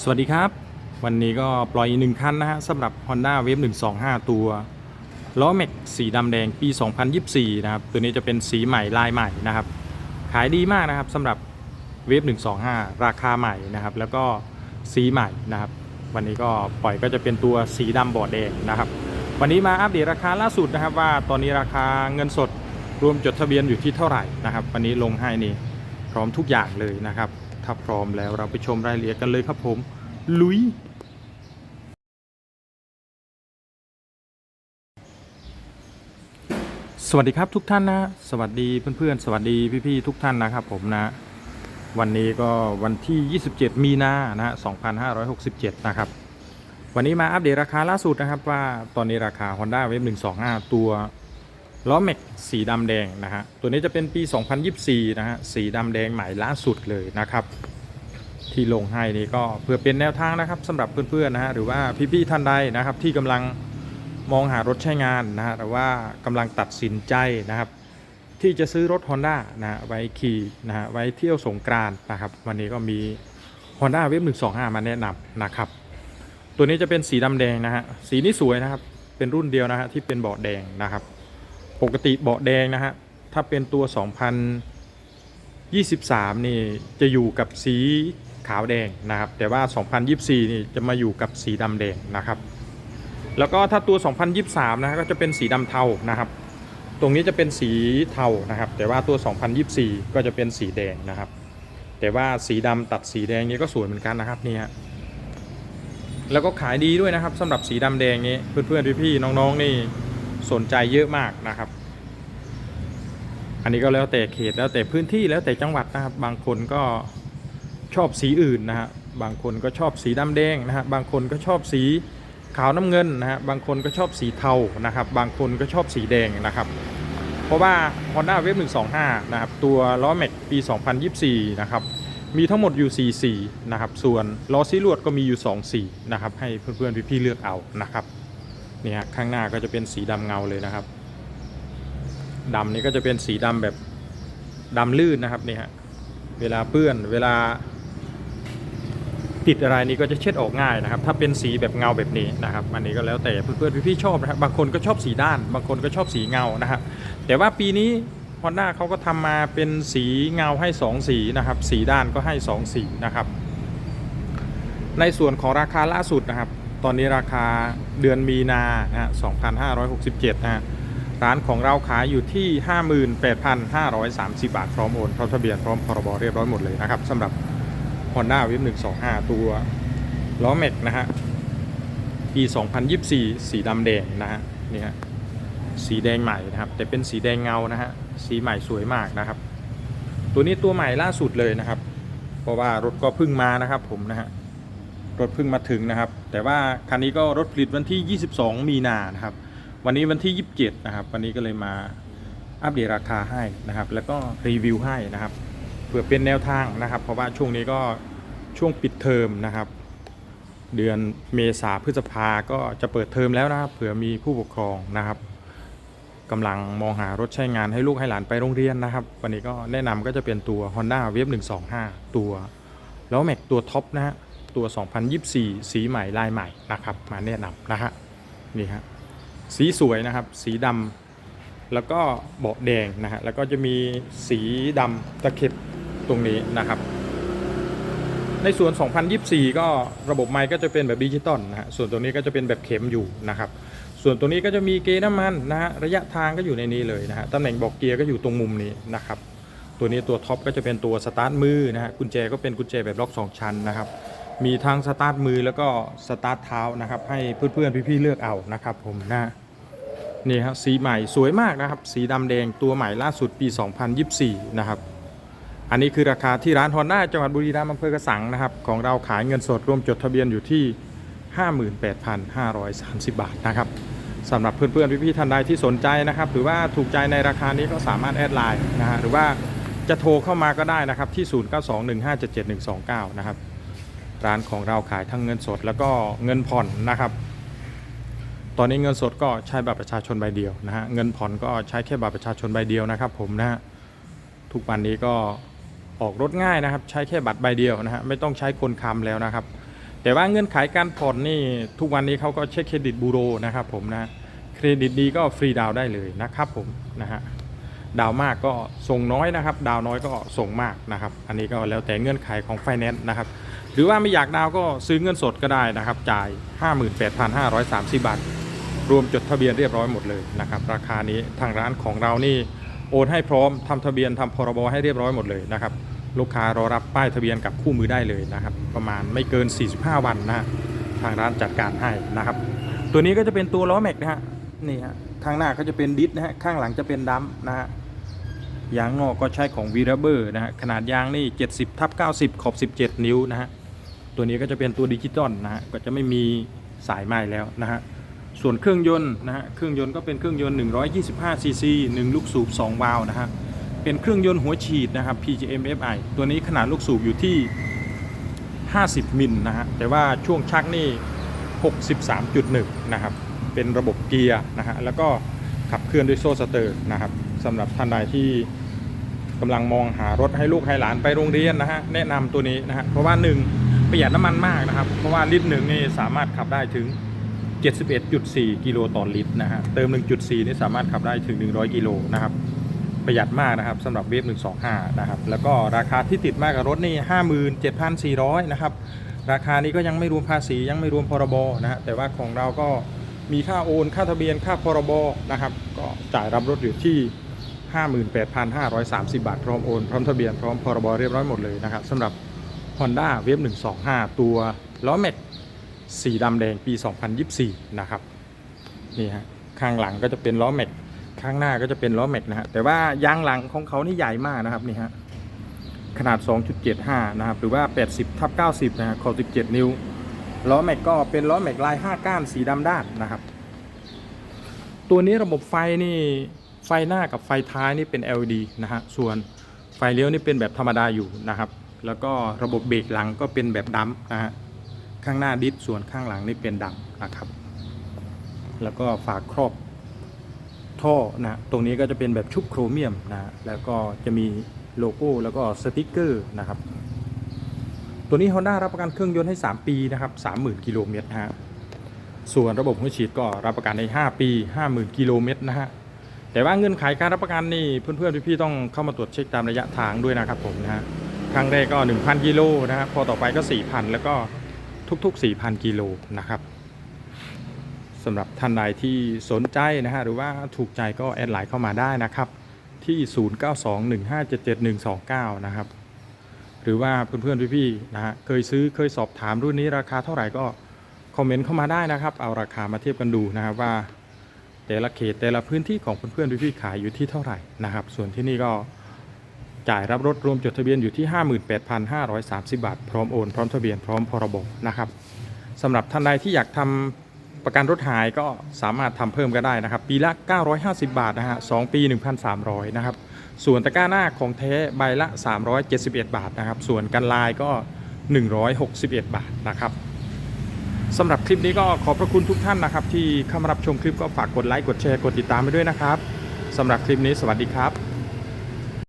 สวัสดีครับ วันนี้ก็ปล่อยอีกหนึ่งคันนะฮะสำหรับ Honda Wave 125 ตัวล้อแม็กสีดำแดงปี 2024 นะครับ ตัวนี้จะเป็นสีใหม่ลายใหม่นะครับ ขายดีมากนะครับสำหรับ Wave 125 ราคาใหม่นะครับ แล้วก็สีใหม่นะครับ วันนี้ก็ปล่อยก็จะเป็นตัวสีดำบอดแดงนะครับ วันนี้มาอัปเดตราคาล่าสุดนะครับ ว่าตอนนี้ราคาเงินสดรวมจดทะเบียนอยู่ที่เท่าไหร่นะครับ วันนี้ลงให้นี่พร้อมทุกอย่างเลยนะครับ ถ้าพร้อมแล้วเราไปชมรายละเอียดกันเลยครับผม ลุย สวัสดีครับทุกท่านนะ สวัสดีเพื่อนๆ สวัสดีพี่ๆทุกท่านนะครับผมนะ วันนี้ก็วันที่ 27 มีนานะฮะ2567 นะครับ วันนี้มาอัปเดตราคาล่าสุดนะครับว่าตอนนี้ราคา Honda Wave 125 ตัว ล้อแม็กสีดำแดงนะฮะตัวนี้จะเป็นปี 2024 นะฮะสีดำแดงใหม่ล่าสุดเลยนะครับ ที่ลงให้นี่ก็เพื่อเป็นแนวทางนะครับสำหรับเพื่อนๆนะฮะหรือว่าพี่ๆท่านใดนะครับที่กำลังมองหารถใช้งานนะฮะหรือว่ากำลังตัดสินใจนะครับ ที่จะซื้อรถ Honda นะฮะไว้ขี่นะฮะไว้เที่ยวสงกรานนะครับ วันนี้ก็มี Honda Wave 125 มาแนะนำนะครับ ตัวนี้จะเป็นสีดำแดงนะฮะสีนี้สวยนะครับเป็นรุ่นเดียวนะฮะที่เป็นเบาะแดงนะครับ ปกติเบาะแดงนะฮะ ถ้าเป็นตัว 2023 นี่จะอยู่กับสีขาวแดงนะครับ แต่ว่า 2024 นี่จะมาอยู่กับสีดำแดงนะครับ แล้วก็ถ้าตัว 2023นะฮะก็จะเป็นสีดำเทานะครับ ตรงนี้จะเป็นสีเทานะครับ แต่ว่าตัว 2024 ก็จะเป็นสีแดงนะครับ แต่ว่าสีดำตัดสีแดงนี้ก็สวยเหมือนกันนะครับนี่ฮะแล้วก็ขายดีด้วยนะครับสำหรับสีดำแดงนี้เพื่อนๆพี่ๆน้องๆนี่ สนใจเยอะมากนะครับ อันนี้ก็แล้วแต่เขตแล้วแต่พื้นที่แล้วแต่จังหวัดนะครับ บางคนก็ชอบสีอื่นนะฮะบางคนก็ชอบสีดำแดงนะฮะบางคนก็ชอบสีขาวน้ำเงินนะฮะบางคนก็ชอบสีเทานะครับ บางคนก็ชอบสีแดงนะครับ เพราะว่า Honda Wave 125 นะครับ ตัวล้อแม็กปี 2024 นะครับ มีทั้งหมดอยู่ 4 สีนะครับ ส่วนล้อซีลวดก็มีอยู่ 2 สีนะครับ ให้เพื่อนๆพี่ๆเลือกเอานะครับ นี่ฮะข้างหน้าก็จะเป็นสีดำเงาเลยนะครับดำนี่ก็จะเป็นสีดำแบบดำลื่นนะครับนี่ฮะเวลาเปื้อนเวลา ติดอะไรนี่ก็จะเช็ดออกง่ายนะครับ ถ้าเป็นสีแบบเงาแบบนี้นะครับอันนี้ก็แล้วแต่เพื่อนๆพี่ๆชอบนะครับบางคนก็ชอบสีด้าน บางคนก็ชอบสีเงานะครับแต่ว่าปีนี้ Honda เขาก็ทำมาเป็นสีเงาให้ 2 สีนะครับ สีด้านก็ให้ 2 สีนะครับ ในส่วนของราคาล่าสุดนะครับ ตอนนี้ราคาเดือนมีนานะฮะ2567นะฮะร้านของเราขายอยู่ที่ 58,530 บาท พร้อมโอนเข้าทะเบียนพร้อมพรบเรียบร้อยหมดเลยนะครับสำหรับ Honda w a v 125 ตัวล้อแม็กนะฮะปี 2024 สีดำแดงนะฮะนี่ฮะสีแดงใหม่นะครับ แต่เป็นสีแดงเงานะฮะสีใหม่สวยมากนะครับ ตัวนี้ตัวใหม่ล่าสุดเลยนะครับ เพราะว่ารถก็เพิ่งมานะครับผมนะฮะ รถเพิ่งมาถึงนะครับ แต่ว่าคันนี้ก็รถผลิตวันที่ 22 มีนานะครับ วันนี้วันที่ 27 นะครับ วันนี้ก็เลยมาอัปเดตราคาให้นะครับ แล้วก็รีวิวให้นะครับเพื่อเป็นแนวทางนะครับ เพราะว่าช่วงนี้ก็ช่วงปิดเทอมนะครับ เดือนเมษาพฤษภาก็จะเปิดเทอมแล้วนะครับเผื่อมีผู้ปกครองนะครับกำลังมองหารถใช้งานให้ลูกให้หลานไปโรงเรียนนะครับ วันนี้ก็แนะนำก็จะเป็นตัว Honda Wave 125 ตัว แล้วแม็กตัวท็อปนะฮะ ตัว 2024 สีใหม่ลายใหม่นะครับมาแนะนำนะฮะนี่ฮะสีสวยนะครับสีดำแล้วก็เบาะแดงนะฮะแล้วก็จะมีสีดำตะเข็บตรงนี้นะครับ ในส่วน 2024 ก็ระบบไมค์ก็จะเป็นแบบดิจิตอลนะฮะส่วนตัวนี้ก็จะเป็นแบบเข็มอยู่นะครับส่วนตัวนี้ก็จะมีเกียร์น้ำมันนะฮะระยะทางก็อยู่ในนี้เลยนะฮะตำแหน่งบอกเกียร์ก็อยู่ตรงมุมนี้นะครับตัวนี้ตัวท็อปก็จะเป็นตัวสตาร์ทมือนะฮะกุญแจก็เป็นกุญแจแบบล็อก 2 ชั้นนะครับ มีทั้งสตาร์ทมือแล้วก็สตาร์ทเท้านะครับ ให้เพื่อนๆพี่ๆเลือกเอานะครับผมนะนี่ครับสีใหม่สวยมากนะครับ สีดำแดงตัวใหม่ล่าสุดปี 2024 นะครับ อันนี้คือราคาที่ร้านฮอนด้าจังหวัดบุรีรัมย์อำเภอกระสังนะครับ ของเราขายเงินสดรวมจดทะเบียนอยู่ที่ 58,530 บาทนะครับสำหรับเพื่อนๆพี่ๆท่านใดที่สนใจนะครับ หรือว่าถูกใจในราคานี้ก็สามารถแอดไลน์นะฮะหรือว่าจะโทรเข้ามาก็ได้นะครับที่ 0921577129 นะครับ ร้านของเราขายทั้งเงินสดแล้วก็เงินผ่อนนะครับ ตอนนี้เงินสดก็ใช้บัตรประชาชนใบเดียวนะฮะเงินผ่อนก็ใช้แค่บัตรประชาชนใบเดียวนะครับ ผมนะฮะทุกวันนี้ก็ออกรถง่ายนะครับ ใช้แค่บัตรใบเดียวนะฮะไม่ต้องใช้คนค้ำแล้วนะครับ แต่ว่าเงื่อนไขการผ่อนนี่ทุกวันนี้เขาก็เช็คเครดิตบูโรนะครับ ผมนะเครดิตดีก็ฟรีดาวน์ได้เลยนะครับผมนะฮะ ดาวมากก็ส่งน้อยนะครับ ดาวน้อยก็ส่งมากนะครับ อันนี้ก็แล้วแต่เงื่อนไขของไฟแนนซ์นะครับ หรือว่าไม่อยากดาวก็ซื้อเงินสดก็ได้นะครับ จ่าย 58,530 บาท รวมจดทะเบียนเรียบร้อยหมดเลยนะครับ ราคานี้ทางร้านของเรานี่โอนให้พร้อมทำทะเบียนทำพรบให้เรียบร้อยหมดเลยนะครับ ลูกค้ารอรับป้ายทะเบียนกับคู่มือได้เลยนะครับ ประมาณไม่เกิน 45 วันนะทางร้านจัดการให้นะครับ ตัวนี้ก็จะเป็นตัวล้อแม็กนะฮะนี่ฮะข้างหน้าก็จะเป็นดิสนะฮะข้างหลังจะเป็นดัมป์นะฮะ ยางนอกก็ใช้ของวีรเบอร์นะฮะขนาดยางนี่ 70ทับ90 ขอบ 17 นิ้วนะฮะตัวนี้ก็จะเป็นตัวดิจิตอลนะฮะก็จะไม่มีสายไม้แล้วนะฮะส่วนเครื่องยนต์นะฮะเครื่องยนต์ก็เป็นเครื่องยนต์ 125 ซีซี1ลูกสูบ 2 วาล์วนะฮะเป็นเครื่องยนต์หัวฉีดนะครับ PGM FI ตัวนี้ขนาดลูกสูบอยู่ที่ 50 มิลนะฮะแต่ว่าช่วงชักนี่ 63.1 นะครับ เป็นระบบเกียร์นะฮะแล้วก็ขับเคลื่อนด้วยโซ่สเตอร์นะครับสำหรับท่านใดที่ กำลังมองหารถให้ลูกให้หลานไปโรงเรียนนะฮะแนะนำตัวนี้นะฮะเพราะว่า1ประหยัดน้ำมันมากนะครับ เพราะว่าลิตรหนึ่งนี่สามารถขับได้ถึง 71.4 กิโลต่อลิตรนะฮะเติม 1.4 นี่สามารถขับได้ถึง 100 กิโลนะครับประหยัดมากนะครับสำหรับเวฟ125 นะครับ แล้วก็ราคาที่ติดมากกับรถนี่ 57,400 นะครับ ราคานี้ก็ยังไม่รวมภาษียังไม่รวมพรบนะฮะแต่ว่าของเราก็มีค่าโอน ค่าทะเบียนค่าพรบนะครับ ก็จ่ายรับรถอยู่ที่ 58,530 บาท พร้อมโอน พร้อมทะเบียน พร้อมพรบเรียบร้อยหมดเลยนะครับสำหรับ Honda w a v 125 ตัวล้อแม็กสีดำแดงปี 2024 นะครับนี่ฮะข้างหลังก็จะเป็นล้อแม็กข้างหน้าก็จะเป็นล้อแม็กนะฮะแต่ว่ายางหลังของเขานี่ใหญ่มากนะครับนี่ฮะขนาด 2.75 นะครับ หรือว่า 80ทับ90 นะฮะขอบ17 นิ้ว ล้อแม็กก็เป็นล้อแม็กลาย 5 ก้านสีดำด้านนะครับ ตัวนี้ระบบไฟนี่ ไฟหน้ากับไฟท้ายนี่เป็น LED นะฮะ ส่วนไฟเลี้ยวนี่เป็นแบบธรรมดาอยู่นะครับ แล้วก็ระบบเบรกหลังก็เป็นแบบดำนะฮะ ข้างหน้าดิสส่วนข้างหลังนี่เป็นดำนะครับ แล้วก็ฝากครอบท่อนะตรงนี้ก็จะเป็นแบบชุบโครเมียมนะแล้วก็จะมีโลโก้แล้วก็สติกเกอร์นะครับ ตัวนี้ Honda รับประกันเครื่องยนต์ให้ 3 ปีนะครับ30,000กิโลเมตรฮะส่วนระบบหัวฉีดก็รับประกันใน 5 ปี 50,000กิโลเมตรนะฮะ แต่ว่าเงื่อนไขการรับประกันนี่เพื่อนๆพี่ๆต้องเข้ามาตรวจเช็คตามระยะทางด้วยนะครับผมนะฮะครั้งแรกก็ 1,000 กิโลนะฮะพอต่อไปก็ 4,000 แล้วก็ทุก ๆ 4,000 กิโลนะครับสำหรับท่านใดที่สนใจนะฮะหรือว่าถูกใจก็แอดไลน์เข้ามาได้นะครับ ที่ 0921577129 นะครับ หรือว่าเพื่อนๆพี่ๆนะฮะเคยซื้อเคยสอบถามรุ่นนี้ราคาเท่าไหร่ก็คอมเมนต์เข้ามาได้นะครับ เอาราคามาเทียบกันดูนะครับว่า แต่ละเขตแต่ละพื้นที่ของเพื่อนๆพี่ๆขายอยู่ที่เท่าไหร่นะครับ ส่วนที่นี่ก็จ่ายรับรถรวมจดทะเบียนอยู่ที่ 58,530 บาท พร้อมโอนพร้อมทะเบียนพร้อมพรบนะครับสำหรับท่านใดที่อยากทำประกันรถหายก็สามารถทำเพิ่มก็ได้นะครับ ปีละ 950 บาทนะฮะ2ปี 1,300 นะครับ ส่วนตะกร้าหน้าของแท้ใบละ 371 บาทนะครับ ส่วนกันลายก็ 161 บาทนะครับ สำหรับคลิปนี้ก็ขอบพระคุณทุกท่านนะครับ ที่เข้ามารับชมคลิปก็ฝากกดไลค์กดแชร์กดติดตามไปด้วยนะครับสำหรับคลิปนี้สวัสดีครับ